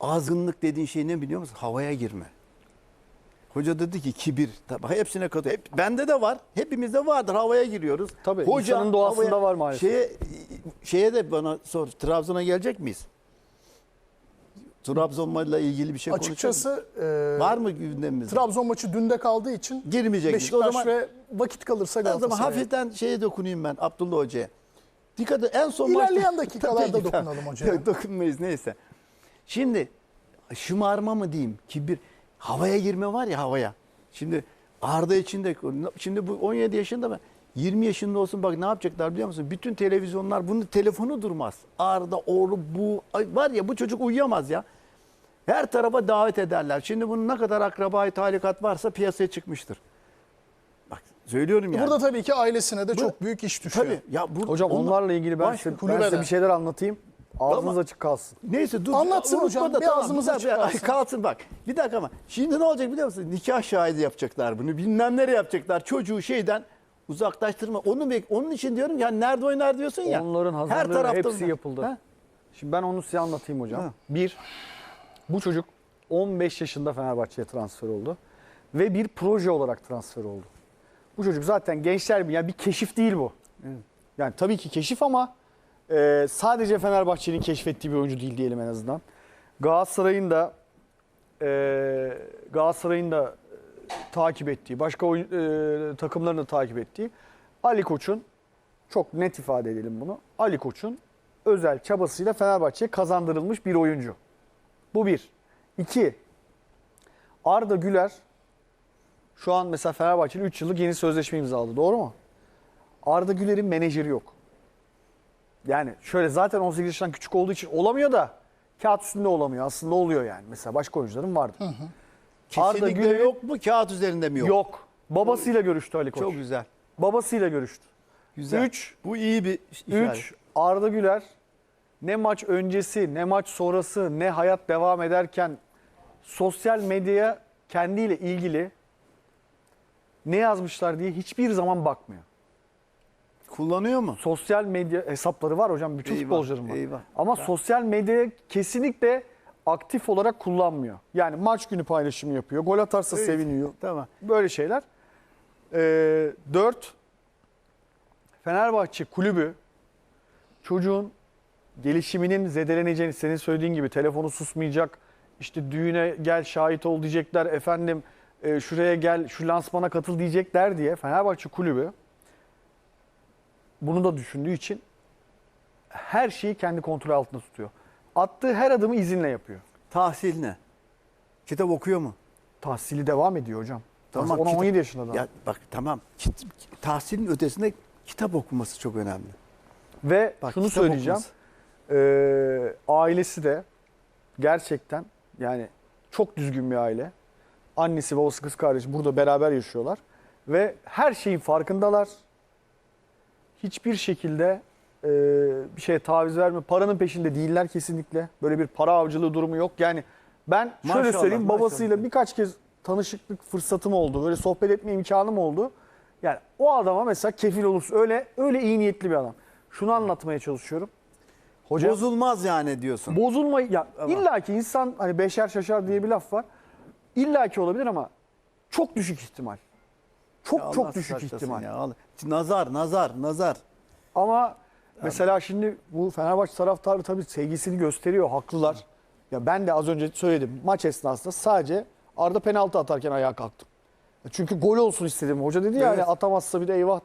azgınlık dediğin şey ne biliyor musun? Havaya girme. Hoca dedi ki kibir. Tabii hepsine katıyor. Hep, bende de var. Hepimizde vardır. Havaya giriyoruz. Tabii, insanın doğasında var maalesef. Şeye, şeye de bana sor. Trabzon'a gelecek miyiz? Trabzon'la ilgili bir şey? Açıkçası e, Var mı gündemimizde? Trabzon maçı dünde kaldığı için Girmeyecek? Beşiktaş O zaman- ve vakit kalırsa O zaman hafiften şeye dokunayım ben Abdullah Hoca'ya. Dikkat et, en son İlerleyen maçta- dakikalarda Peki, dokunalım. Yok, Dokunmayız neyse. Şimdi şımarma mı diyeyim kibir. Havaya girme var ya havaya. Şimdi Arda için de şimdi bu 17 yaşında mı? 20 yaşında olsun bak ne yapacaklar biliyor musun? Bütün televizyonlar bunun telefonu durmaz. Arda oğlu bu ay var ya bu çocuk uyuyamaz ya. Her tarafa davet ederler. Şimdi bunun ne kadar akrabayı talikat varsa piyasaya çıkmıştır. Bak söylüyorum yani. Burada tabii ki ailesine de Bu- çok büyük iş düşüyor. Tabii. Ya bu, Hocam onlar- onlarla ilgili ben, Baş- size, ben size bir şeyler anlatayım. Ağzınız Ama- açık kalsın. Neyse dur. Anlatsın unutma hocam, da bir ağzımız bir açık kalsın. kalsın bak. Bir dakika ama şimdi ne olacak biliyor musun? Nikah şahidi yapacaklar bunu. Bilmem nereye yapacaklar. Çocuğu şeyden uzaklaştırma. Onu bek onun için diyorum ya nerede oynar diyorsun ya. Onların hazırlığı tarafta hepsi yapıldı. Ha? Şimdi ben onu size anlatayım hocam. Ha. Bir, bu çocuk 15 yaşında Fenerbahçe'ye transfer oldu. Ve bir proje olarak transfer oldu. Bu çocuk zaten gençler bir, yani bir keşif değil bu. Yani tabii ki keşif ama e, sadece Fenerbahçe'nin keşfettiği bir oyuncu değil diyelim en azından. Galatasaray'ın da e, Galatasaray'ın da e, takip ettiği, başka oyun, e, takımların da takip ettiği Ali Koç'un çok net ifade edelim bunu. Ali Koç'un özel çabasıyla Fenerbahçe'ye kazandırılmış bir oyuncu. Bu bir. İki, Arda Güler şu an mesela Fenerbahçe'nin 3 yıllık yeni sözleşme imzaladı. Doğru mu? Arda Güler'in menajeri yok. Yani şöyle zaten 18 yaşından küçük olduğu için olamıyor da kağıt üstünde olamıyor. Aslında oluyor yani. Mesela başka oyuncuların vardı. Arda Kesinlikle Güler'in- yok mu? Kağıt üzerinde mi yok? Yok. Babasıyla görüştü Ali Koç. Çok güzel. Babasıyla görüştü. Güzel. Üç. Bu iyi bir işaret. 3 Arda Güler ne maç öncesi ne maç sonrası ne hayat devam ederken sosyal medyaya kendiyle ilgili ne yazmışlar diye hiçbir zaman bakmıyor. Kullanıyor mu? Sosyal medya hesapları var hocam bütün Eyvah, futbolcuların var. eyvah. Ama sosyal medyayı kesinlikle aktif olarak kullanmıyor. Yani maç günü paylaşımı yapıyor. Gol atarsa Evet. seviniyor. Tamam. Böyle şeyler. Ee, 4. Fenerbahçe kulübü çocuğun gelişiminin zedeleneceğini senin söylediğin gibi telefonu susmayacak. İşte düğüne gel şahit ol diyecekler. Efendim e, şuraya gel şu lansmana katıl diyecekler diye Fenerbahçe kulübü bunu da düşündüğü için her şeyi kendi kontrol altında tutuyor. Attığı her adımı izinle yapıyor. Tahsil ne? Kitap okuyor mu? Tahsili devam ediyor hocam. Tamam, kitap- 17 yaşında da. Ya bak tamam. Kit- tahsilin ötesinde kitap okuması çok önemli. Ve Bak, şunu söyleyeceğim. okuması. Ee, ailesi de gerçekten yani çok düzgün bir aile. Annesi babası kız kardeşi burada beraber yaşıyorlar. Ve her şeyin farkındalar. Hiçbir şekilde e, bir şeye taviz vermiyor. Paranın peşinde değiller kesinlikle. Böyle bir para avcılığı durumu yok. Yani ben şöyle Maşallah, söyleyeyim babasıyla maşallah. birkaç kez tanışıklık fırsatım oldu. Böyle sohbet etme imkanım oldu. Yani o adama mesela kefil olursa öyle öyle iyi niyetli bir adam. Şunu anlatmaya çalışıyorum. Hocam Bozulmaz yani diyorsun. bozulma ya Ama- illa ki insan hani beşer şaşar diye bir laf var. İlla ki olabilir ama çok düşük ihtimal. Çok Ya çok Allah düşük ihtimal. Ya. Nazar, nazar, nazar. Ama mesela şimdi bu Fenerbahçe taraftarı tabii sevgisini gösteriyor, haklılar. Ya ben de az önce söyledim. Maç esnasında sadece Arda penaltı atarken ayağa kalktım. Çünkü gol olsun istedim. Hoca dedi ya Evet. hani atamazsa bir de eyvah.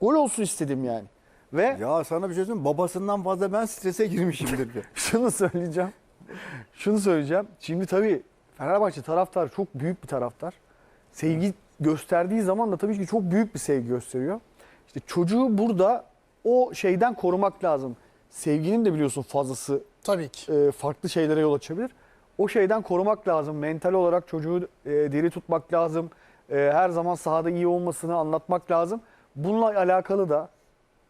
Gol olsun istedim yani. Ve Ya sana bir şey söyleyeyim? Babasından fazla ben strese girmişimdir. bir. şunu söyleyeceğim. Şunu söyleyeceğim. Şimdi tabii Fenerbahçe taraftarı çok büyük bir taraftar. Sevgi gösterdiği zaman da tabii ki çok büyük bir sevgi gösteriyor. İşte çocuğu burada o şeyden korumak lazım. Sevginin de biliyorsun fazlası Tabii ki. e, farklı şeylere yol açabilir. O şeyden korumak lazım. Mental olarak çocuğu e, diri tutmak lazım. E, her zaman sahada iyi olmasını anlatmak lazım. Bununla alakalı da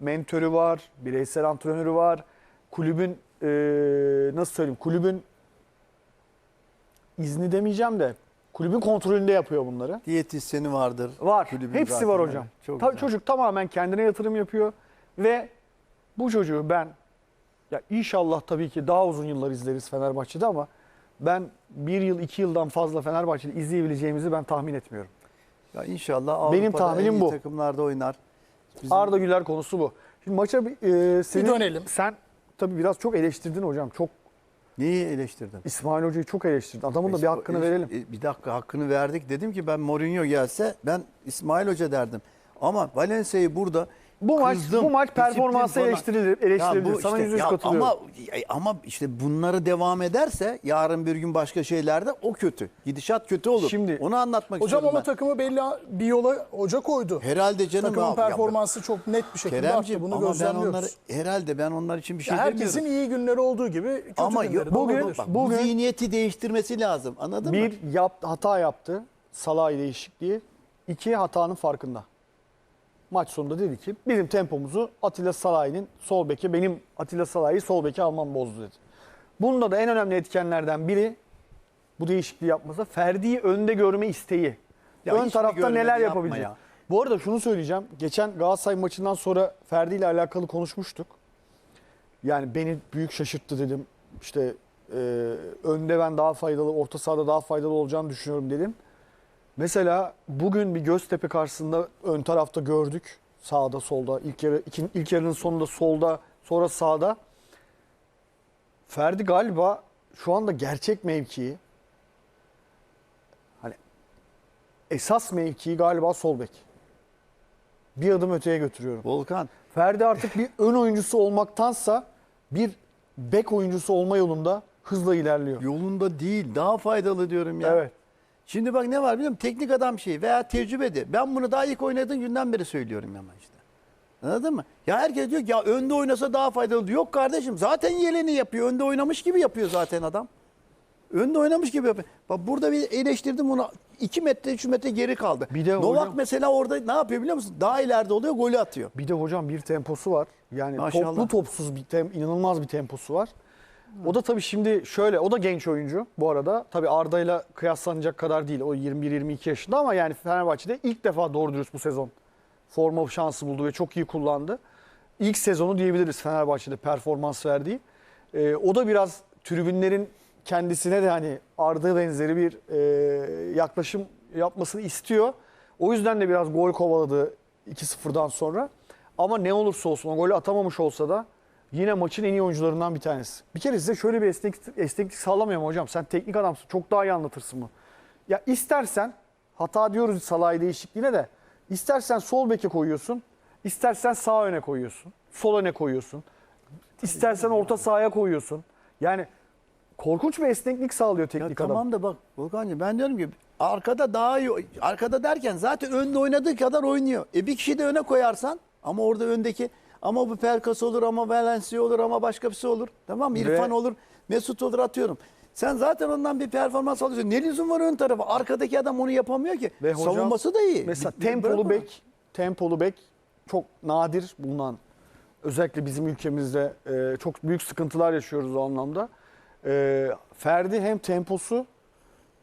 mentörü var, bireysel antrenörü var. Kulübün e, nasıl söyleyeyim? Kulübün izni demeyeceğim de kulübün kontrolünde yapıyor bunları. Diyetisyeni vardır. Var. Kulübün Hepsi zaten, var hocam. evet. Çok Ta- güzel. çocuk tamamen kendine yatırım yapıyor ve bu çocuğu ben ya inşallah tabii ki daha uzun yıllar izleriz Fenerbahçe'de ama ben bir yıl iki yıldan fazla Fenerbahçe'de izleyebileceğimizi ben tahmin etmiyorum. Ya inşallah Benim Avrupa'da tahminim en iyi bu. takımlarda oynar. Bizim- Arda Güler konusu bu. Şimdi maça bir, e, senin, dönelim. Sen tabii biraz çok eleştirdin hocam. Çok Neyi eleştirdin? İsmail Hoca'yı çok eleştirdin. Adamın da bir hakkını verelim. e, Bir dakika hakkını verdik. Dedim ki ben Mourinho gelse ben İsmail Hoca derdim. Ama Valencia'yı burada Bu maç kızdım, bu maç performansı falan. eleştirilir, Ya eleştirilir. bu Sana işte- yüz yüz ya katılıyorum. Ama, ama işte bunları devam ederse yarın bir gün başka şeylerde o kötü. Gidişat kötü olur. Şimdi- Onu anlatmak Hocam istiyorum ama ben. takımı belli bir yola hoca koydu. Herhalde canım. Takımın ya- ya- performansı çok net bir şekilde Keremciğim arttı. Bunu ama ben gözlemliyoruz. onları herhalde ben onlar için bir şey Ya herkesin demiyorum. iyi günleri olduğu gibi kötü Ama günleri de bugün- olabilir. bak, Bugün- bu zihniyeti değiştirmesi lazım. Anladın mı? Bir yap, hata yaptı. Salah değişikliği. İki hatanın farkında. Maç sonunda dedi ki bizim tempomuzu Atilla Salah'ın sol beke benim Atilla Salah'ı sol beke almam bozdu dedi. Bunda da en önemli etkenlerden biri bu değişikliği yapması Ferdi'yi önde görme isteği. Ya Ön tarafta neler yapabilecek. ya. Bu arada şunu söyleyeceğim. Geçen Galatasaray maçından sonra Ferdi ile alakalı konuşmuştuk. Yani beni büyük şaşırttı dedim. İşte e, önde ben daha faydalı, orta sahada daha faydalı olacağını düşünüyorum dedim. Mesela bugün bir Göztepe karşısında ön tarafta gördük. Sağda, solda. İlk yarı ikin, ilk yarının sonunda solda, sonra sağda. Ferdi galiba şu anda gerçek mevkii hani esas mevkii galiba sol bek. Bir adım öteye götürüyorum. Volkan Ferdi artık bir ön oyuncusu olmaktansa bir bek oyuncusu olma yolunda hızla ilerliyor. yolunda değil daha faydalı diyorum ya. Evet. Şimdi bak ne var biliyor musun? Teknik adam şeyi veya tecrübedi. Ben bunu daha ilk oynadığın günden beri söylüyorum ama işte. Anladın mı? Ya herkes diyor ki ya önde oynasa daha faydalı. diyor. Yok kardeşim zaten yeleni yapıyor. Önde oynamış gibi yapıyor zaten adam. Önde oynamış gibi yapıyor. Bak burada bir eleştirdim onu. 2 metre 3 metre geri kaldı. Bir de Novak hocam- mesela orada ne yapıyor biliyor musun? Daha ileride oluyor golü atıyor. Bir de hocam bir temposu var. Yani Maşallah. toplu topsuz bir tem, inanılmaz bir temposu var. O da tabii şimdi şöyle, o da genç oyuncu bu arada. Tabii Arda'yla kıyaslanacak kadar değil. O 21-22 yaşında ama yani Fenerbahçe'de ilk defa doğru dürüst bu sezon forma şansı buldu ve çok iyi kullandı. İlk sezonu diyebiliriz Fenerbahçe'de performans verdiği. Ee, o da biraz tribünlerin kendisine de hani Arda benzeri bir e, yaklaşım yapmasını istiyor. O yüzden de biraz gol kovaladı 2-0'dan sonra. Ama ne olursa olsun o golü atamamış olsa da yine maçın en iyi oyuncularından bir tanesi. Bir kere size şöyle bir esneklik, esneklik sağlamıyorum hocam. Sen teknik adamsın. Çok daha iyi anlatırsın bunu. Ya istersen hata diyoruz Salah'ı değişikliğine de istersen sol beke koyuyorsun. istersen sağ öne koyuyorsun. Sol öne koyuyorsun. İstersen orta sahaya koyuyorsun. Yani korkunç bir esneklik sağlıyor Ya teknik adam. tamam da bak Volkan'cığım ben diyorum ki arkada daha iyi arkada derken zaten önde oynadığı kadar oynuyor. E bir kişi de öne koyarsan ama orada öndeki ama bu Pelkas olur ama Valencia olur ama başka birisi olur. Tamam mı? Ve- İrfan olur, Mesut olur atıyorum. Sen zaten ondan bir performans alıyorsun. Ne lüzum var ön tarafa? Arkadaki adam onu yapamıyor ki. Ve hocam, Savunması da iyi. Mesela Bir- bir tempolu bek, tempolu bek çok nadir bulunan. Özellikle bizim ülkemizde e, çok büyük sıkıntılar yaşıyoruz o anlamda. E, Ferdi hem temposu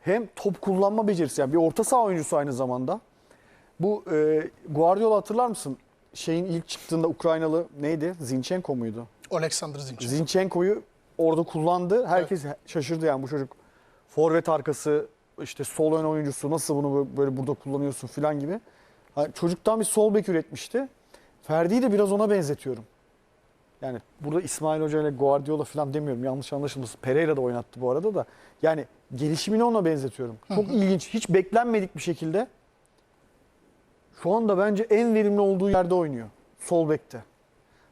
hem top kullanma becerisi. Yani bir orta saha oyuncusu aynı zamanda. Bu e, Guardiola hatırlar mısın? Şeyin ilk çıktığında Ukraynalı neydi? Zinchenko muydu? Alexander Zinchenko. Zinchenko'yu orada kullandı. Herkes şaşırdı yani bu çocuk forvet arkası işte sol ön oyuncusu nasıl bunu böyle burada kullanıyorsun falan gibi. Ha, Çocuktan bir sol bek üretmişti. Ferdi'yi de biraz ona benzetiyorum. Yani burada İsmail Hoca ile Guardiola falan demiyorum yanlış anlaşılmasın. Pereira da oynattı bu arada da. Yani gelişimini ona benzetiyorum. Çok ilginç. Hiç beklenmedik bir şekilde şu anda bence en verimli olduğu yerde oynuyor. Sol bekte.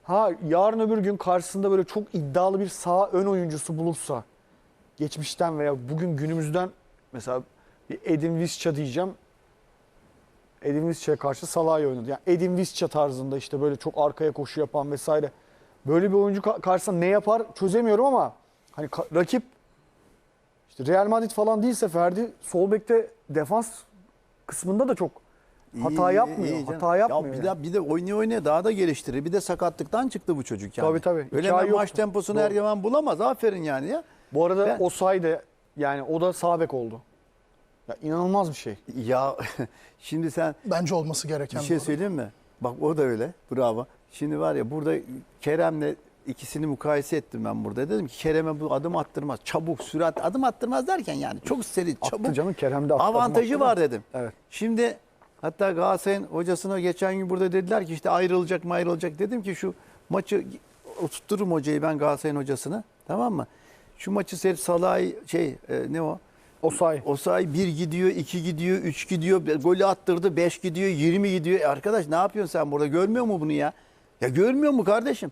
Ha yarın öbür gün karşısında böyle çok iddialı bir sağ ön oyuncusu bulursa geçmişten veya bugün günümüzden mesela bir Edin Visca diyeceğim. Edin Visca'ya karşı Salah'ı oynadı. Yani Edin Visca tarzında işte böyle çok arkaya koşu yapan vesaire. Böyle bir oyuncu ka- karşısında ne yapar çözemiyorum ama hani rakip işte Real Madrid falan değilse Ferdi sol bekte defans kısmında da çok hata İyi, yapmıyor. iyi canım. hata yapmıyor. Ya bir, yani. de, bir de oynaya oynaya daha da geliştirir. Bir de sakatlıktan çıktı bu çocuk yani. Tabii, tabii. Öyle hemen maç yoktu. temposunu Doğru. her zaman bulamaz. Aferin yani ya. Bu arada Ben- Osay da yani o da sağ bek oldu. Ya inanılmaz bir şey. Ya şimdi sen Bence olması gereken bir şey söyleyeyim mi? Bak o da öyle. Bravo. Şimdi var ya burada Kerem'le ikisini mukayese ettim ben burada. Dedim ki Kerem'e bu adım attırmaz. Çabuk, sürat adım attırmaz derken yani çok seri, Attı çabuk. canım, Kerem de attı, Avantajı attı var dedim. Evet. Şimdi hatta Galatasaray'ın hocasına geçen gün burada dediler ki işte ayrılacak mı ayrılacak. Dedim ki şu maçı oturturum hocayı ben Galatasaray'ın hocasını. Tamam mı? Şu maçı seyret Salah'ı şey e, ne o? Osay. Osay bir gidiyor, iki gidiyor, üç gidiyor, golü attırdı, beş gidiyor, yirmi gidiyor. E arkadaş ne yapıyorsun sen burada? Görmüyor mu bunu ya? Ya görmüyor mu kardeşim?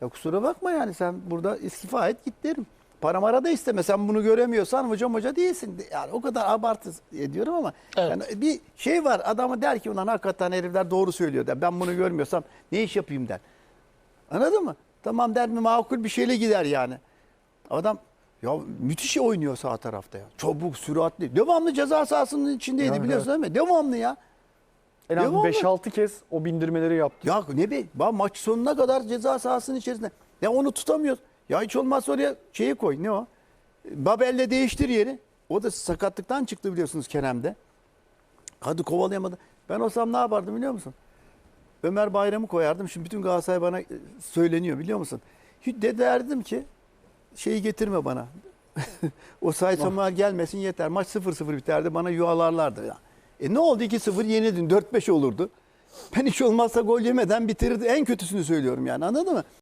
Ya kusura bakma yani sen burada istifa et git derim. Para mara da isteme. Sen bunu göremiyorsan hocam hoca değilsin. Yani o kadar abartı ediyorum ama Evet. yani bir şey var. Adamı der ki ulan hakikaten herifler doğru söylüyor der. Ben bunu görmüyorsam ne iş yapayım der. Anladın mı? Tamam der mi makul bir şeyle gider yani. Adam ya müthiş oynuyor sağ tarafta ya. Çabuk, süratli. Devamlı ceza sahasının içindeydi Evet, biliyorsun değil mi? Devamlı ya. En az Devamlı. 5-6 kez o bindirmeleri yaptı. Ya ne be? Maç sonuna kadar ceza sahasının içerisinde. Ya onu tutamıyoruz. Ya hiç olmazsa oraya şeyi koy. Ne o? Babel'le değiştir yeri. O da sakatlıktan çıktı biliyorsunuz Kerem'de. Hadi kovalayamadı. Ben olsam ne yapardım biliyor musun? Ömer Bayram'ı koyardım. Şimdi bütün Galatasaray bana e, söyleniyor biliyor musun? Hiç de derdim ki şeyi getirme bana. o Samuel gelmesin yeter. Maç 0-0 biterdi. Bana yuvalarlardı. Ya. E ne oldu 2-0 yenildin. 4-5 olurdu. Ben hiç olmazsa gol yemeden bitirirdi. En kötüsünü söylüyorum yani anladın mı?